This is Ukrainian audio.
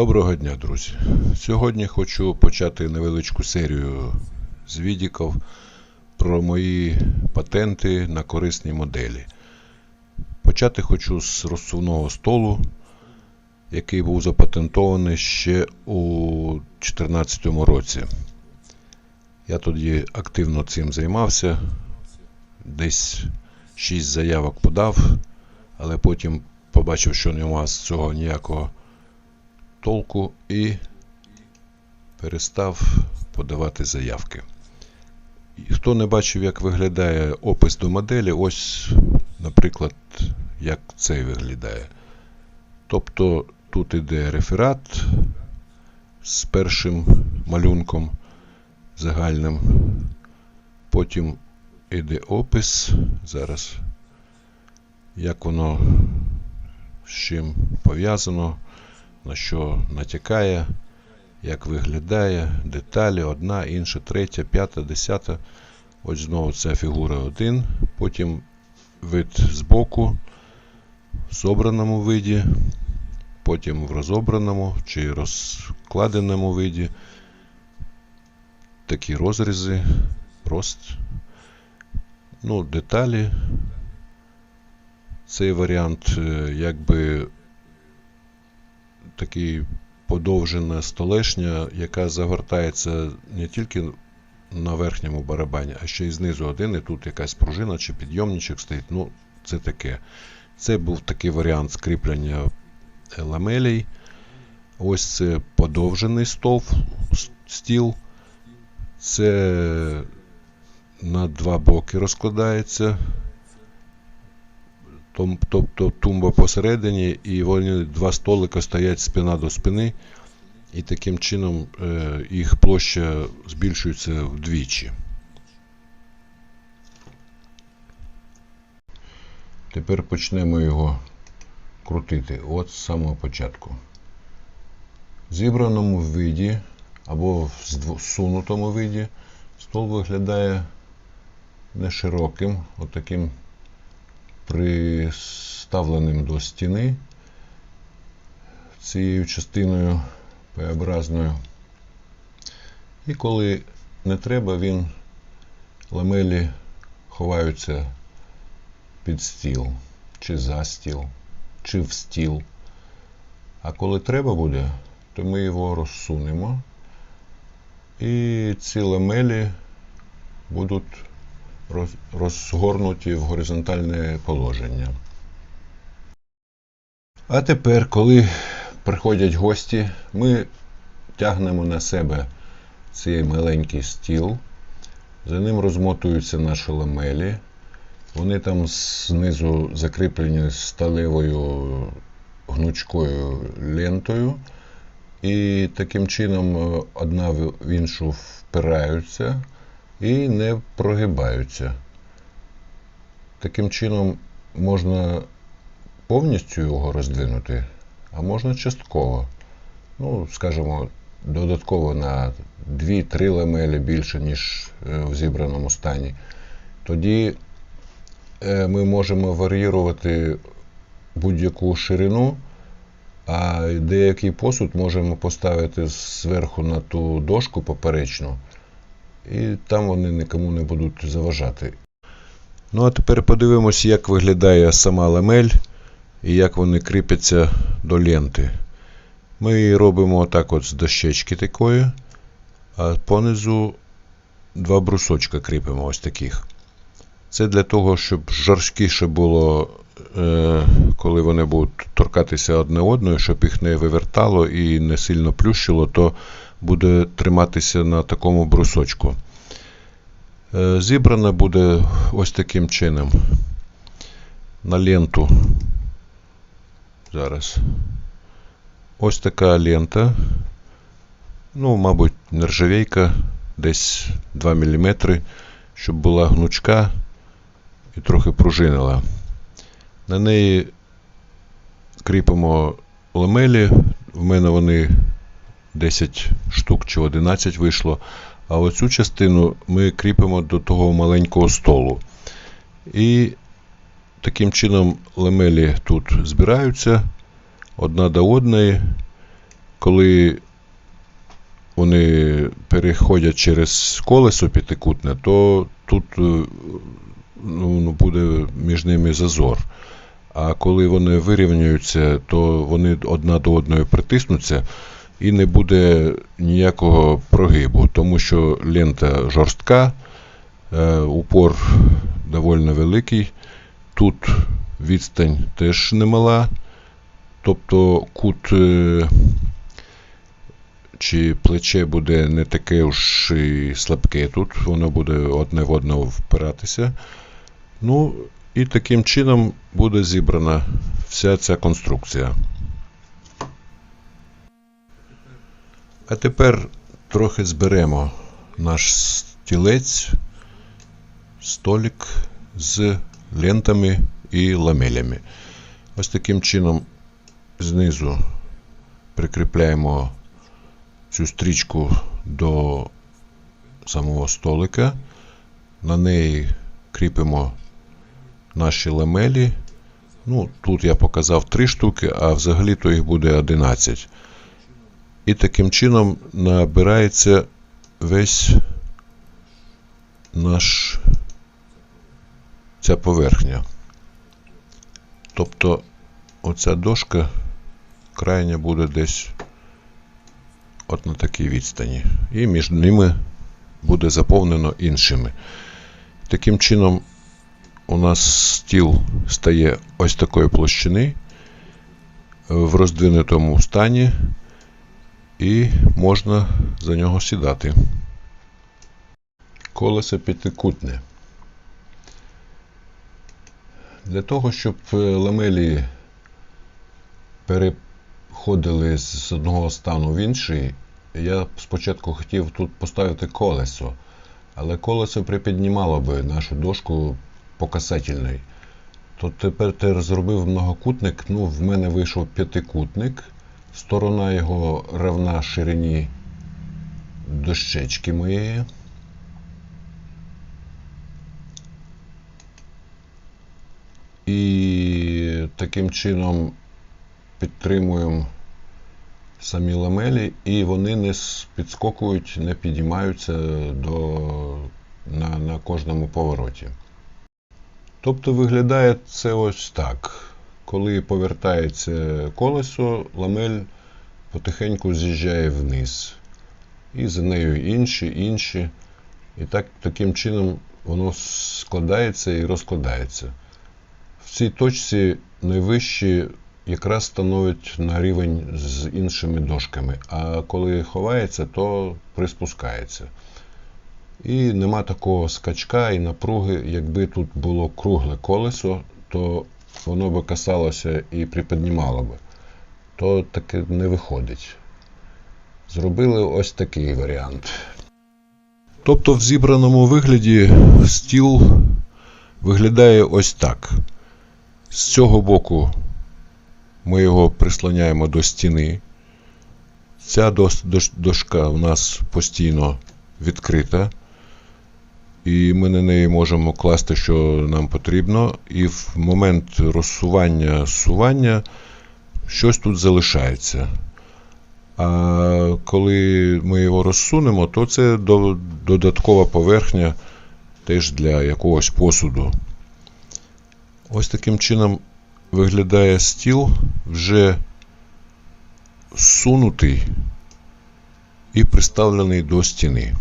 Доброго дня, друзі! Сьогодні хочу почати невеличку серію з відіків про мої патенти на корисні моделі. Почати хочу з розсувного столу, який був запатентований ще у 2014 році. Я тоді активно цим займався, десь 6 заявок подав, але потім побачив, що нема з цього ніякого толку і перестав подавати заявки. І Хто не бачив, як виглядає опис до моделі, ось, наприклад, як цей виглядає. Тобто тут іде реферат з першим малюнком загальним, потім іде опис. Зараз як воно з чим пов'язано на що натякає, як виглядає, деталі, одна, інша, третя, п'ята, десята. Ось знову ця фігура 1, потім вид збоку, в собраному виді, потім в розобраному чи розкладеному виді. Такі розрізи, прост. Ну, деталі. Цей варіант е, якби подовжена столешня, яка загортається не тільки на верхньому барабані, а ще й знизу один, і тут якась пружина чи підйомничок стоїть. Ну, це таке. Це був такий варіант скріплення ламелей. Ось це подовжений стов, стіл. Це на два боки розкладається тобто тумба посередині, і вони два столика стоять спина до спини, і таким чином е, їх площа збільшується вдвічі. Тепер почнемо його крутити от з самого початку. В зібраному виді або в зсунутому виді стол виглядає не широким, отаким приставленим до стіни цією частиною П-образною. І коли не треба, він ламелі ховаються під стіл, чи за стіл, чи в стіл. А коли треба буде, то ми його розсунемо. І ці ламелі будуть розгорнуті в горизонтальне положення. А тепер, коли приходять гості, ми тягнемо на себе цей маленький стіл, за ним розмотуються наші ламелі. Вони там знизу закріплені сталевою гнучкою лентою. І таким чином е, одна в іншу впираються і не прогибаються. Таким чином можна повністю його роздвинути, а можна частково. Ну, скажімо, додатково на 2-3 ламелі більше, ніж е, в зібраному стані. Тоді е, ми можемо варіювати будь-яку ширину, а деякий посуд можемо поставити зверху на ту дошку поперечну і там вони нікому не будуть заважати. Ну, а тепер подивимось, як виглядає сама ламель і як вони кріпяться до ленти. Ми її робимо отак от з дощечки такої, а понизу два брусочка кріпимо ось таких. Це для того, щоб жорсткіше було, е, коли вони будуть торкатися одне одною, щоб їх не вивертало і не сильно плющило, то буде триматися на такому брусочку. Е, зібране буде ось таким чином. На ленту. Зараз. Ось така лента. Ну, мабуть, нержавейка, десь 2 мм, щоб була гнучка і трохи пружинила. На неї кріпимо ламелі. В мене вони 10 штук чи 11 вийшло. А оцю частину ми кріпимо до того маленького столу. І таким чином ламелі тут збираються одна до одної. коли вони переходять через колесо п'ятикутне, то тут е, ну, ну, буде між ними зазор. А коли вони вирівнюються, то вони одна до одної притиснуться і не буде ніякого прогибу, тому що лента жорстка, е, упор доволі великий. Тут відстань теж немала. Тобто кут е, чи плече буде не таке уж і слабке тут, воно буде одне в одне впиратися. Ну, і таким чином буде зібрана вся ця конструкція. А тепер трохи зберемо наш стілець, столик з лентами і ламелями. Ось таким чином знизу прикріпляємо цю стрічку до самого столика. На неї кріпимо наші ламелі. Ну, тут я показав 3 штуки, а взагалі то їх буде 11. І таким чином набирається весь наш ця поверхня. Тобто оця дошка крайня буде десь от на такій відстані. І між ними буде заповнено іншими. Таким чином, у нас стіл стає ось такої площини в роздвинутому стані, і можна за нього сідати. Колесо п'ятикутне. Для того, щоб е, ламелі переходили з одного стану в інший, я спочатку хотів тут поставити колесо, але колесо припіднімало би нашу дошку по касательній. То тепер я зробив многокутник, ну, в мене вийшов п'ятикутник, сторона його равна ширині дощечки моєї. І таким чином підтримуємо самі ламелі, і вони не підскокують, не підіймаються до, на, на кожному повороті. Тобто виглядає це ось так. Коли повертається колесо, ламель потихеньку з'їжджає вниз. І за нею інші, інші. І так, таким чином воно складається і розкладається. В цій точці найвищі якраз становить на рівень з іншими дошками, а коли ховається, то приспускається. І нема такого скачка і напруги. Якби тут було кругле колесо, то воно би касалося і припіднімало би. То таке не виходить. Зробили ось такий варіант. Тобто в зібраному вигляді стіл виглядає ось так. З цього боку ми його прислоняємо до стіни. Ця дошка у нас постійно відкрита. І ми на неї можемо класти, що нам потрібно. І в момент розсування сування щось тут залишається. А коли ми його розсунемо, то це додаткова поверхня теж для якогось посуду. Ось таким чином виглядає стіл вже сунутий і приставлений до стіни.